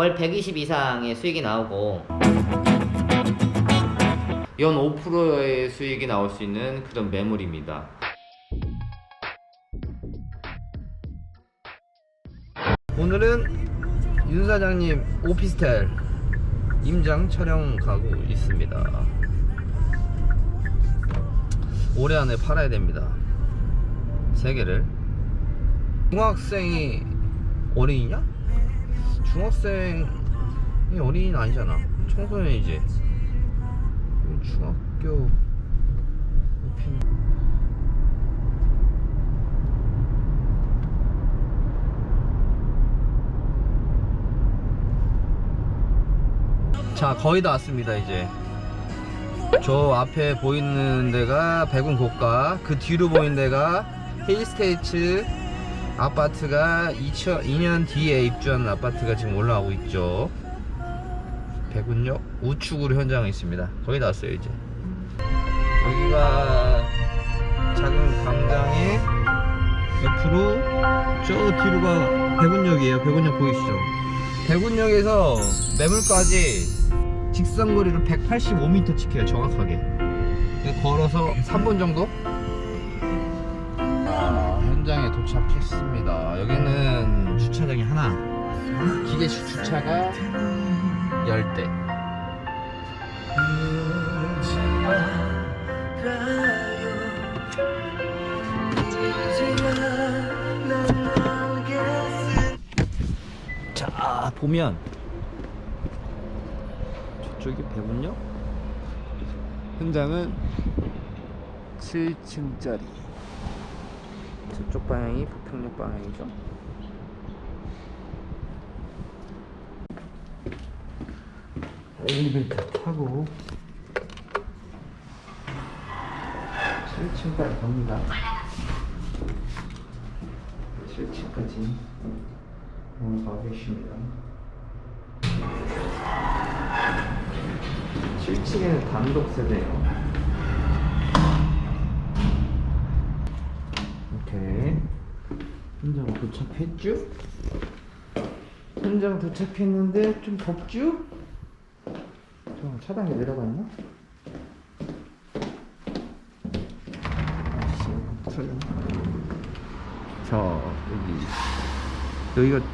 월 120 이상의 수익이 나오고 연 5%의 수익이 나올 수 있는 그런 매물입니다. 오늘은 윤 사장님 오피스텔 임장 촬영 가고 있습니다. 올해 안에 팔아야 됩니다. 세 개를. 중학생이 어린이냐? 중학생이 어린이는 아니잖아. 청소년이지. 중학교 오피- 자 거의 다 왔습니다 이제 저 앞에 보이는 데가 백운 고가 그 뒤로 보이는 데가 힐스테이츠 아파트가 2002년 뒤에 입주한 아파트가 지금 올라오고 있죠. 백운역 우측으로 현장에 있습니다. 거의 다 왔어요 이제. 여기가 작은 광장의 옆으로 저 뒤로가 백운역이에요. 백운역 보이시죠? 백운역에서 매물까지 직선 거리를 185m 지켜요 정확하게. 걸어서 3분 정도? 도착했습니다. 여기는 주차장이 하나. 기계식 주차가 10대. 자 보면 저쪽이 백운역 현장은 7층짜리 저쪽 방향이 부평역 방향이죠? 엘리베이터 타고 7층까지 갑니다. 7층까지 올라가겠습니다. 7층에는 단독 세대예요. 현장 도착했죠? 현장 도착했는데 좀 덥죠? 저 차량에 내려가 있나? 아씨. 자 여기 여기가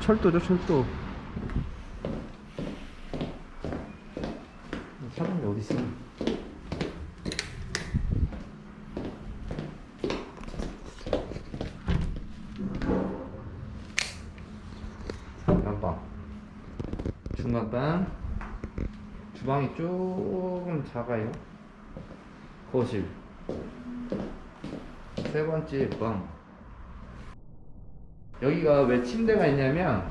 철도죠 철도. 사람이 어디 있어? 양방 중간방 주방이 조금 작아요. 거실. 세 번째 방. 여기가 왜 침대가 있냐면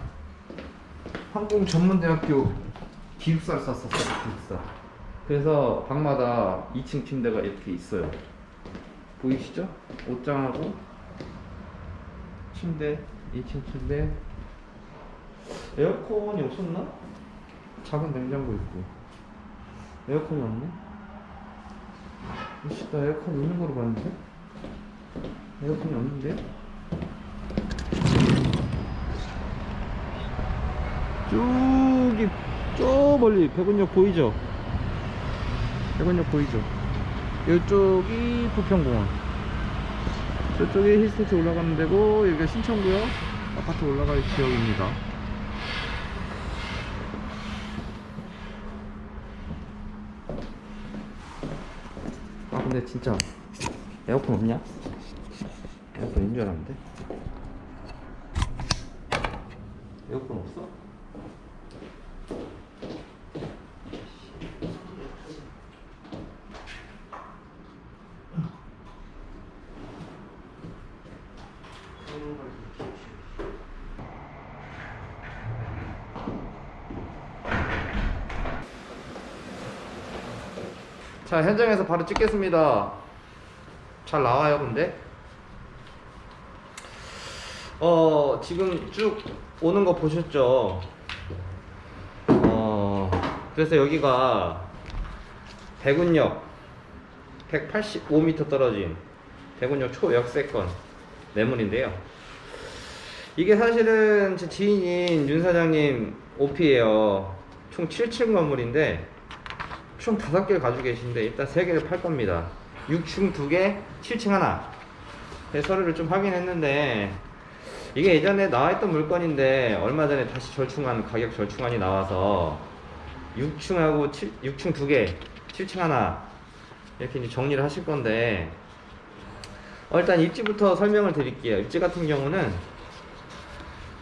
항공 전문대학교 기숙사를 썼었어 기숙사. 그래서 방마다 2층 침대가 이렇게 있어요. 보이시죠? 옷장하고 침대 2층 침대. 에어컨이 없었나? 작은 냉장고 있고 에어컨이 없네? 이씨 나 에어컨 있는 거로 봤는데? 에어컨이 없는데? 저기 저 멀리 백운역 보이죠? 백운역 보이죠? 이쪽이 부평공원 저쪽에 힐스테이트 올라가는 데고 여기가 신청구역 아파트 올라갈 지역입니다 근데 진짜 에어컨 없냐? 에어컨 있는 줄 알았는데 에어컨 없어? 자 현장에서 바로 찍겠습니다. 잘 나와요 근데? 어 지금 쭉 오는 거 보셨죠? 어 그래서 여기가 대군역 185m 떨어진 대군역 초역세권 매물인데요. 이게 사실은 제 지인인 윤 사장님 오피예요. 총 7층 건물인데 총 5개를 가지고 계신데 일단 3개를 팔 겁니다. 6층 2개, 7층 하나. 네, 서류를 좀 확인했는데 이게 예전에 나와있던 물건인데 얼마 전에 다시 절충안 가격 절충안이 나와서 6층하고 7, 6층 2개, 7층 하나 이렇게 이제 정리를 하실 건데 어, 일단 입지부터 설명을 드릴게요. 입지 같은 경우는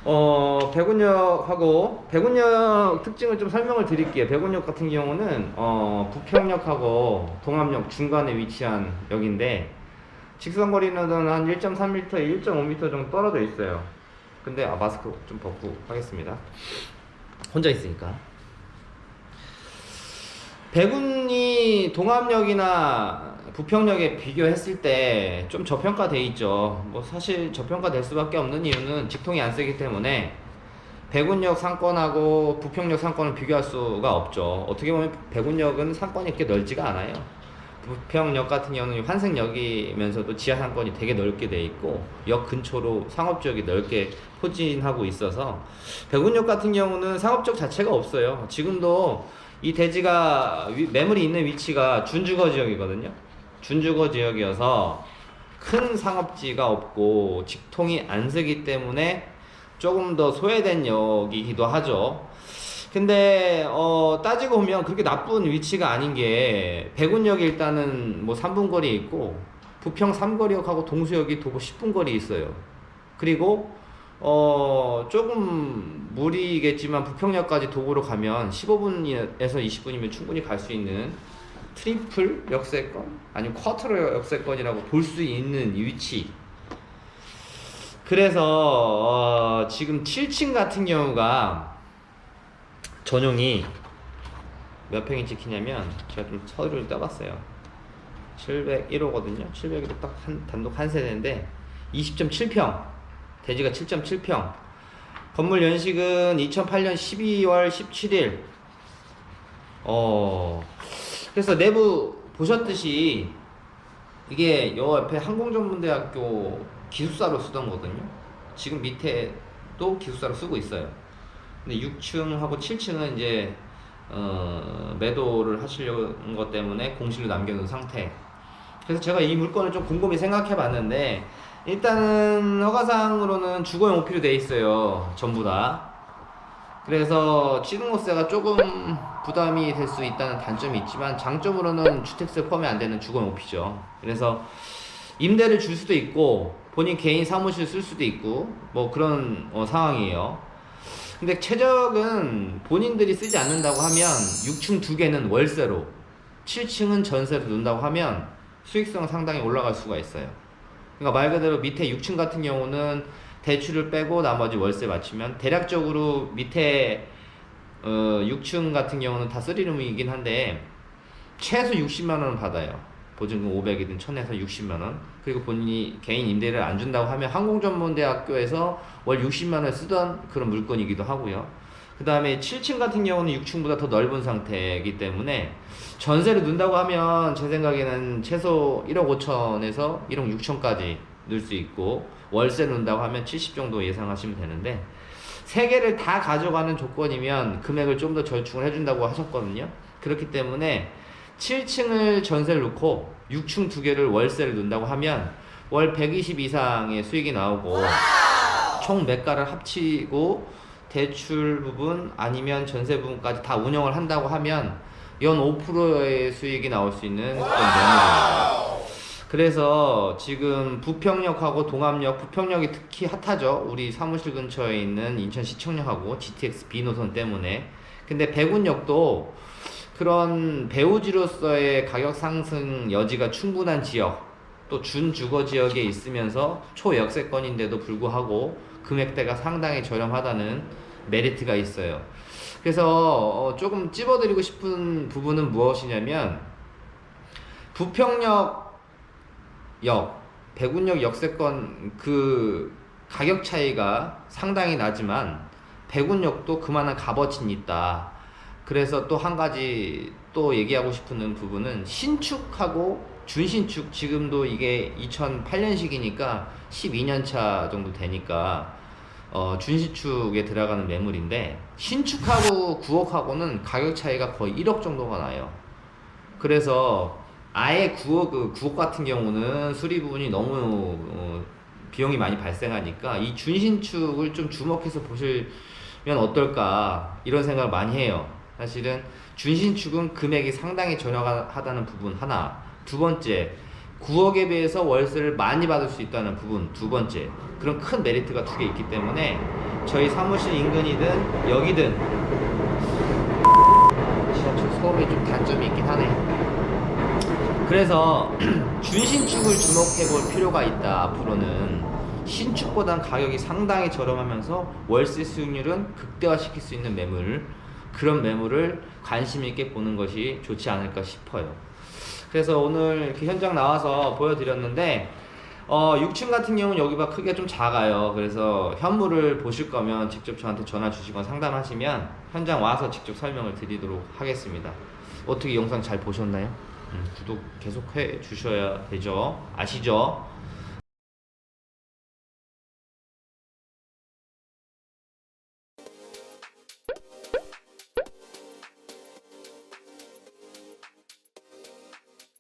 어, 백운역하고 백운역 특징을 좀 설명을 드릴게요. 백운역 같은 경우는 어, 부평역하고 동암역 중간에 위치한 역인데 직선 거리는 한 1.3m, 1.5m 정도 떨어져 있어요. 근데 아 마스크 좀 벗고 하겠습니다. 혼자 있으니까. 백운이 동암역이나 부평역에 비교했을 때 좀 저평가돼 있죠. 뭐 사실 저평가될 수밖에 없는 이유는 직통이 안 세기 때문에 백운역 상권하고 부평역 상권을 비교할 수가 없죠. 어떻게 보면 백운역은 상권이 그렇게 넓지가 않아요. 부평역 같은 경우는 환승역이면서도 지하 상권이 되게 넓게 돼 있고 역 근처로 상업 지역이 넓게 포진하고 있어서 백운역 같은 경우는 상업 지역 자체가 없어요. 지금도 이 대지가 위- 매물이 있는 위치가 준주거 지역이거든요. 준주거 지역이어서 큰 상업지가 없고 직통이 안 서기 때문에 조금 더 소외된 역이기도 하죠. 근데 어 따지고 보면 그렇게 나쁜 위치가 아닌 게 백운역이 일단은 뭐 3분 거리에 있고 부평 삼거리역하고 동수역이 도보 10분 거리에 있어요. 그리고 어 조금 무리겠지만 부평역까지 도보로 가면 15분에서 20분이면 충분히 갈 수 있는 트리플 역세권 아니면 쿼터로 역세권이라고 볼 수 있는 이 위치. 그래서 어, 지금 7층 같은 경우가 전용이 몇 평이 찍히냐면 제가 좀 서류를 떠봤어요. 701호거든요. 701호 딱 한, 단독 한 세대인데 20.7평 대지가 7.7평 건물 연식은 2008년 12월 17일 어 그래서 내부 보셨듯이 이게 요 옆에 항공전문대학교 기숙사로 쓰던 거거든요. 지금 밑에도 기숙사로 쓰고 있어요. 근데 6층하고 7층은 이제 어, 매도를 하시려는 것 때문에 공실로 남겨놓은 상태. 그래서 제가 이 물건을 좀 곰곰이 생각해 봤는데 일단은 허가상으로는 주거용 오피로 돼 있어요. 전부 다. 그래서 취등록세가 조금 부담이 될 수 있다는 단점이 있지만 장점으로는 주택세 포함이 안 되는 주거용 오피죠. 그래서 임대를 줄 수도 있고 본인 개인 사무실 쓸 수도 있고 뭐 그런 어, 상황이에요. 근데 최적은 본인들이 쓰지 않는다고 하면 6층 두 개는 월세로 7층은 전세로 놓는다고 하면 수익성은 상당히 올라갈 수가 있어요. 그러니까 말 그대로 밑에 6층 같은 경우는 대출을 빼고 나머지 월세 맞추면 대략적으로 밑에 어, 6층 같은 경우는 다 쓰리룸이긴 한데 최소 60만 원은 받아요. 보증금 500이든 1000에서 60만 원. 그리고 본인이 개인 임대를 안 준다고 하면 항공전문대학교에서 월 60만 원 쓰던 그런 물건이기도 하고요. 그 다음에 7층 같은 경우는 6층보다 더 넓은 상태이기 때문에 전세를 넣는다고 하면 제 생각에는 최소 1억 5천에서 1억 6천까지 넣을 수 있고 월세 넣는다고 하면 70 정도 예상하시면 되는데 세 개를 다 가져가는 조건이면 금액을 좀 더 절충을 해준다고 하셨거든요. 그렇기 때문에 7층을 전세를 놓고 6층 두 개를 월세를 넣는다고 하면 월 120 이상의 수익이 나오고 총 매가를 합치고 대출 부분 아니면 전세 부분까지 다 운영을 한다고 하면 연 5%의 수익이 나올 수 있는 그런 매물입니다. 그래서 지금 부평역하고 동암역, 부평역이 특히 핫하죠. 우리 사무실 근처에 있는 인천시청역하고 GTX B 노선 때문에. 근데 백운역도 그런 배우지로서의 가격 상승 여지가 충분한 지역, 또 준주거 지역에 있으면서 초역세권인데도 불구하고 금액대가 상당히 저렴하다는 메리트가 있어요. 그래서 어, 조금 찝어드리고 싶은 부분은 무엇이냐면 부평역 역, 백운역 역세권 그 가격 차이가 상당히 나지만 백운역도 그만한 값어치는 있다. 그래서 또 한 가지 또 얘기하고 싶은 부분은 신축하고 준신축 지금도 이게 2008년식이니까 12년 차 정도 되니까 어, 준신축에 들어가는 매물인데 신축하고 9억하고는 가격 차이가 거의 1억 정도가 나요. 그래서 아예 9억 그 9억 같은 경우는 수리 부분이 너무 어, 비용이 많이 발생하니까 이 준신축을 좀 주목해서 보시면 어떨까 이런 생각을 많이 해요. 사실은 준신축은 금액이 상당히 저렴하다는 부분 하나, 두 번째 9억에 비해서 월세를 많이 받을 수 있다는 부분 두 번째 그런 큰 메리트가 두 개 있기 때문에 저희 사무실 인근이든 여기든 지하철 서울에 좀 단점이 있긴 하네. 그래서 준신축을 주목해 볼 필요가 있다 앞으로는 신축보단 가격이 상당히 저렴하면서 월세 수익률은 극대화시킬 수 있는 매물 그런 매물을 관심 있게 보는 것이 좋지 않을까 싶어요. 그래서 오늘 이렇게 현장 나와서 보여드렸는데 어, 6층 같은 경우는 여기가 크기가 좀 작아요. 그래서 현물을 보실 거면 직접 저한테 전화 주시거나 상담하시면 현장 와서 직접 설명을 드리도록 하겠습니다. 어떻게 영상 잘 보셨나요? 음, 구독 계속 해 주셔야 되죠. 아시죠?